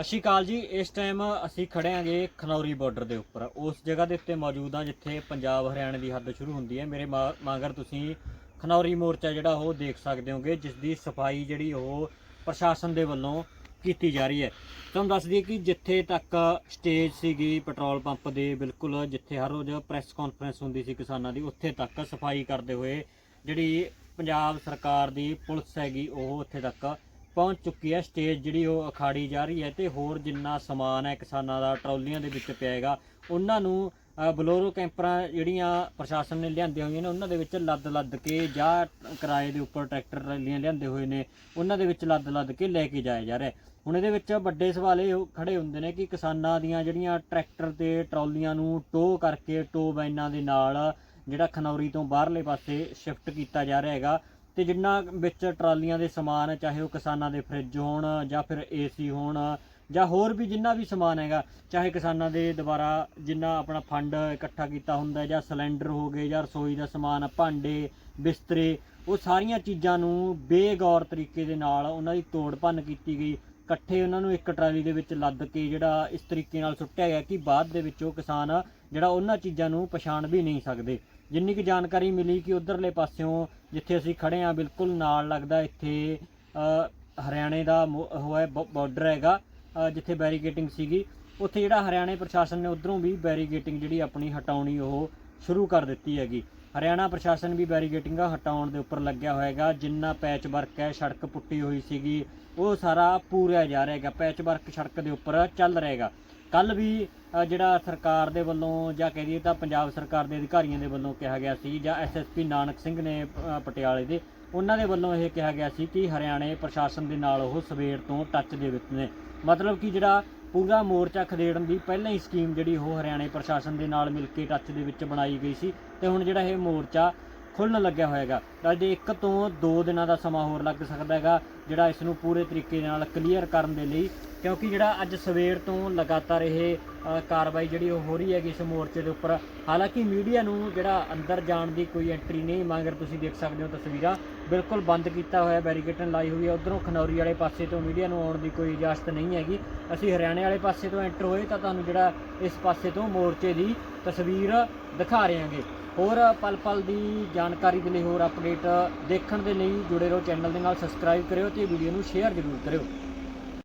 ਸਤਿ ਸ਼੍ਰੀ ਅਕਾਲ ਜੀ। ਇਸ ਟਾਈਮ ਅਸੀਂ ਖੜੇ ਆਂਗੇ ਖਨੌਰੀ ਬਾਰਡਰ ਦੇ ਉੱਪਰ। ਉਸ ਜਗ੍ਹਾ ਦੇ ਉੱਤੇ ਮੌਜੂਦ ਹਾਂ ਜਿੱਥੇ ਪੰਜਾਬ ਹਰਿਆਣਾ ਦੀ ਹੱਦ ਸ਼ੁਰੂ ਹੁੰਦੀ ਹੈ। ਮੇਰੇ ਮਾ- ਮਗਰ ਤੁਸੀਂ ਖਨੌਰੀ ਮੋਰਚਾ ਜਿਹੜਾ ਉਹ ਦੇਖ ਸਕਦੇ ਹੋਗੇ, ਜਿਸ ਦੀ ਸਫ਼ਾਈ ਜਿਹੜੀ ਉਹ ਪ੍ਰਸ਼ਾਸਨ ਦੇ ਵੱਲੋਂ ਕੀਤੀ ਜਾ ਰਹੀ ਹੈ। ਤੁਹਾਨੂੰ ਦੱਸ ਦਈਏ ਕਿ ਜਿੱਥੇ ਤੱਕ ਸਟੇਜ ਸੀਗੀ ਪੈਟਰੋਲ ਪੰਪ ਦੇ, ਬਿਲਕੁਲ ਜਿੱਥੇ ਹਰ ਰੋਜ਼ ਪ੍ਰੈਸ ਕਾਨਫਰੰਸ ਹੁੰਦੀ ਸੀ ਕਿਸਾਨਾਂ ਦੀ, ਉੱਥੇ ਤੱਕ ਸਫ਼ਾਈ ਕਰਦੇ ਹੋਏ ਜਿਹੜੀ ਪੰਜਾਬ ਸਰਕਾਰ ਦੀ ਪੁਲਿਸ ਹੈਗੀ, ਉਹ ਉੱਥੇ ਤੱਕ ਪਹੁੰਚ ਚੁੱਕੀ ਹੈ। ਸਟੇਜ ਜਿਹੜੀ ਉਹ ਅਖਾੜੀ ਜਾ ਰਹੀ ਹੈ ਤੇ ਹੋਰ ਜਿੰਨਾ ਸਮਾਨ ਹੈ ਕਿਸਾਨਾਂ ਦਾ, ਟਰਾਲੀਆਂ ਦੇ ਵਿੱਚ ਪਿਆ ਹੈਗਾ, ਉਹਨਾਂ ਨੂੰ ਬਲੋਰੋ ਕੈਂਪਰਾਂ ਜਿਹੜੀਆਂ ਪ੍ਰਸ਼ਾਸਨ ਨੇ ਲਿਆਂਦੀਆਂ ਹੋਈਆਂ ਨੇ, ਉਹਨਾਂ ਦੇ ਵਿੱਚ ਲੱਦ ਲੱਦ ਕੇ ਜਾਂ ਕਿਰਾਏ ਦੇ ਉੱਪਰ ਟਰੈਕਟਰ ਰੈਲੀਆਂ ਲਿਆਂਦੇ ਹੋਏ ਨੇ, ਉਹਨਾਂ ਦੇ ਵਿੱਚ ਲੱਦ ਲੱਦ ਕੇ ਲੈ ਕੇ ਜਾਇਆ ਜਾ ਰਿਹਾ ਹੁਣ ਇਹਦੇ ਵਿੱਚ ਵੱਡੇ ਸਵਾਲ ਇਹ ਖੜੇ ਹੁੰਦੇ ਨੇ ਕਿ ਕਿਸਾਨਾਂ ਦੀਆਂ ਜਿਹੜੀਆਂ ਟਰੈਕਟਰ ਤੇ ਟਰਾਲੀਆਂ ਨੂੰ ਟੋ ਕਰਕੇ ਟੋ ਵੈਨਾਂ ਦੇ ਨਾਲ ਜਿਹੜਾ ਖਨੌਰੀ ਤੋਂ ਬਾਹਰਲੇ ਪਾਸੇ ਸ਼ਿਫਟ ਕੀਤਾ ਜਾ ਰਿਹਾ ਹੈਗਾ ਤੇ ਜਿੰਨਾ ਵਿੱਚ ਟਰਾਲੀਆਂ ਦੇ ਸਮਾਨ ਚਾਹੇ ਉਹ ਕਿਸਾਨਾਂ ਦੇ ਫਰਿੱਜ ਹੋਣ ਜਾਂ ਫਿਰ ਏਸੀ ਹੋਣ ਜਾਂ ਹੋਰ ਵੀ ਜਿੰਨਾ ਵੀ ਸਮਾਨ ਹੈਗਾ, ਚਾਹੇ ਕਿਸਾਨਾਂ ਦੇ ਦੁਬਾਰਾ ਜਿੰਨਾ ਆਪਣਾ ਫੰਡ ਇਕੱਠਾ ਕੀਤਾ ਹੁੰਦਾ ਜਾਂ ਸਿਲੰਡਰ ਹੋ ਗਏ ਜਾਂ ਰਸੋਈ ਦਾ ਸਮਾਨ, ਭਾਂਡੇ, ਬਿਸਤਰੇ, ਉਹ ਸਾਰੀਆਂ ਚੀਜ਼ਾਂ ਨੂੰ ਬੇਗੌਰ ਤਰੀਕੇ ਦੇ ਨਾਲ ਉਹਨਾਂ ਦੀ ਤੋੜ ਭੰਨ ਕੀਤੀ ਗਈ। ਇਕੱਠੇ ਉਹਨਾਂ ਨੂੰ ਇੱਕ ਟਰਾਲੀ ਦੇ ਵਿੱਚ ਲੱਦ ਕੇ ਜਿਹੜਾ ਇਸ ਤਰੀਕੇ ਨਾਲ ਸੁੱਟਿਆ ਗਿਆ ਕਿ ਬਾਅਦ ਦੇ ਵਿੱਚ ਉਹ ਕਿਸਾਨ ਜਿਹੜਾ ਉਹਨਾਂ ਚੀਜ਼ਾਂ ਨੂੰ ਪਛਾਣ ਵੀ ਨਹੀਂ ਸਕਦੇ। ਜਿੰਨੀ ਕੁ ਜਾਣਕਾਰੀ ਮਿਲੀ ਕਿ ਉਧਰਲੇ ਪਾਸਿਓਂ ਜਿੱਥੇ ਅਸੀਂ ਖੜੇ ਆ ਬਿਲਕੁਲ ਨਾਲ ਲੱਗਦਾ ਇੱਥੇ ਹਰਿਆਣੇ ਦਾ ਮੋ- ਉਹ ਹੈ ਬਾਰਡਰ ਹੈਗਾ ਜਿੱਥੇ ਬੈਰੀਕੇਟਿੰਗ ਸੀਗੀ। ਉੱਥੇ ਜਿਹੜਾ ਹਰਿਆਣੇ ਪ੍ਰਸ਼ਾਸਨ ਨੇ ਉਧਰੋਂ ਵੀ ਬੈਰੀਕੇਟਿੰਗ ਜਿਹੜੀ ਆਪਣੀ ਹਟਾਉਣੀ ਉਹ ਸ਼ੁਰੂ ਕਰ ਦਿੱਤੀ ਹੈਗੀ। ਹਰਿਆਣਾ ਪ੍ਰਸ਼ਾਸਨ ਵੀ ਬੈਰੀਕੇਟਿੰਗਾਂ ਹਟਾਉਣ ਦੇ ਉੱਪਰ ਲੱਗਿਆ ਹੋਏਗਾ ਜਿੰਨਾ ਪੈਚ ਵਰਕ ਹੈ, ਸੜਕ ਪੁੱਟੀ ਹੋਈ ਸੀਗੀ, ਉਹ ਸਾਰਾ ਪੂਰਿਆ ਜਾ ਰਿਹਾ ਹੈਗਾ ਪੈਚ ਵਰਕ ਸੜਕ ਦੇ ਉੱਪਰ ਚੱਲ ਰਹੇਗਾ। ਕੱਲ ਵੀ ਜਿਹੜਾ ਸਰਕਾਰ ਦੇ ਵੱਲੋਂ ਜਾਂ ਕਹਿ ਲਈਏ ਤਾਂ ਪੰਜਾਬ ਸਰਕਾਰ ਦੇ ਅਧਿਕਾਰੀਆਂ ਦੇ ਵੱਲੋਂ ਕਿਹਾ ਗਿਆ ਸੀ ਜਾਂ ਐਸਐਸਪੀ ਨਾਨਕ ਸਿੰਘ ਨੇ ਪਟਿਆਲੇ ਦੇ, ਉਹਨਾਂ ਦੇ ਵੱਲੋਂ ਇਹ ਕਿਹਾ ਗਿਆ ਸੀ ਕਿ ਹਰਿਆਣੇ ਪ੍ਰਸ਼ਾਸਨ ਦੇ ਨਾਲ ਉਹ ਸਵੇਰ ਤੋਂ ਟੱਚ ਦੇ ਵਿੱਚ ਨੇ। ਮਤਲਬ ਕਿ ਜਿਹੜਾ ਪੂਰਾ ਮੋਰਚਾ ਖਦੇੜਨ ਦੀ ਪਹਿਲਾਂ ਹੀ ਸਕੀਮ ਜਿਹੜੀ ਉਹ ਹਰਿਆਣੇ ਪ੍ਰਸ਼ਾਸਨ ਦੇ ਨਾਲ ਮਿਲ ਕੇ ਟੱਚ ਦੇ ਵਿੱਚ ਬਣਾਈ ਗਈ ਸੀ ਤੇ ਹੁਣ ਜਿਹੜਾ ਇਹ ਮੋਰਚਾ ਖੁੱਲਣ ਲੱਗਿਆ ਹੋਏਗਾ ਤਾਂ ਜੇ ਇੱਕ ਤੋਂ ਦੋ ਦਿਨਾਂ ਦਾ ਸਮਾਂ ਹੋਰ ਲੱਗ ਸਕਦਾ ਹੈਗਾ, ਜਿਹੜਾ ਇਸ ਨੂੰ ਪੂਰੇ ਤਰੀਕੇ ਨਾਲ ਕਲੀਅਰ ਕਰਨ ਦੇ ਲਈ ਕਿਉਂਕਿ ਜਿਹੜਾ ਅੱਜ ਸਵੇਰ ਤੋਂ ਲਗਾਤਾਰ ਇਹ ਕਾਰਵਾਈ ਜਿਹੜੀ ਉਹ ਹੋ ਰਹੀ ਹੈਗੀ ਇਸ ਮੋਰਚੇ ਦੇ ਉੱਪਰ, ਹਾਲਾਂਕਿ ਮੀਡੀਆ ਨੂੰ ਜਿਹੜਾ ਅੰਦਰ ਜਾਣ ਦੀ ਕੋਈ ਐਂਟਰੀ ਨਹੀਂ ਮੰਗਰ ਤੁਸੀਂ ਦੇਖ ਸਕਦੇ ਹੋ ਤਸਵੀਰਾਂ, ਬਿਲਕੁਲ ਬੰਦ ਕੀਤਾ ਹੋਇਆ ਬੈਰੀਕੇਟਨ ਲਾਈ ਹੋਈ ਹੈ, ਉਧਰੋਂ ਖਨੌਰੀ ਵਾਲੇ ਪਾਸੇ ਤੋਂ ਮੀਡੀਆ ਨੂੰ ਆਉਣ ਦੀ ਕੋਈ ਇਜਾਜ਼ਤ ਨਹੀਂ ਹੈਗੀ। ਅਸੀਂ ਹਰਿਆਣੇ ਵਾਲੇ ਪਾਸੇ ਤੋਂ ਐਂਟਰ ਹੋਏ ਤਾਂ ਤੁਹਾਨੂੰ ਜਿਹੜਾ ਇਸ ਪਾਸੇ ਤੋਂ ਮੋਰਚੇ ਦੀ ਤਸਵੀਰ ਦਿਖਾ ਰਹੇ ਹਾਂਗੇ। ਹੋਰ ਪਲ ਪਲ ਦੀ ਜਾਣਕਾਰੀ ਦੇ ਲਈ ਹੋਰ ਅਪਡੇਟ ਦੇਖਣ ਦੇ ਲਈ ਜੁੜੇ ਰਹੋ ਚੈਨਲ ਦੇ ਨਾਲ ਸਬਸਕ੍ਰਾਈਬ ਕਰਿਓ ਤੇ ਵੀਡੀਓ ਨੂੰ ਸ਼ੇਅਰ ਜ਼ਰੂਰ ਕਰਿਓ।